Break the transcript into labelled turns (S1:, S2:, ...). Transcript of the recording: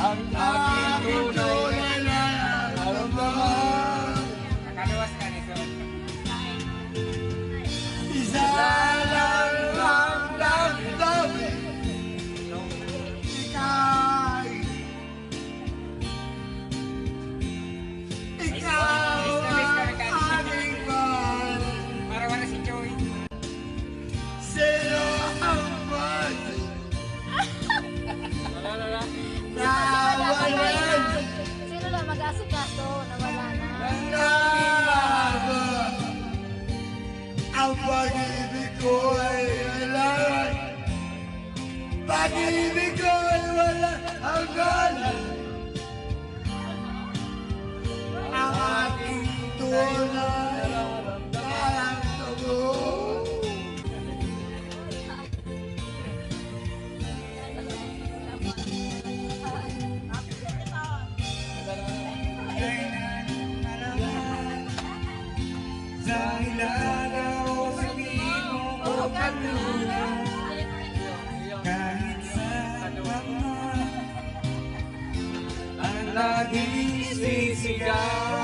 S1: ang aking tunay na nararamdaman.
S2: Nakalawas ka nito.
S1: Isa Ang pag-ibig ko ay kailangan. Pag-ibig ay wala hanggan. Ang aking tunay na nararamdaman.
S2: Dahil laging sisigaw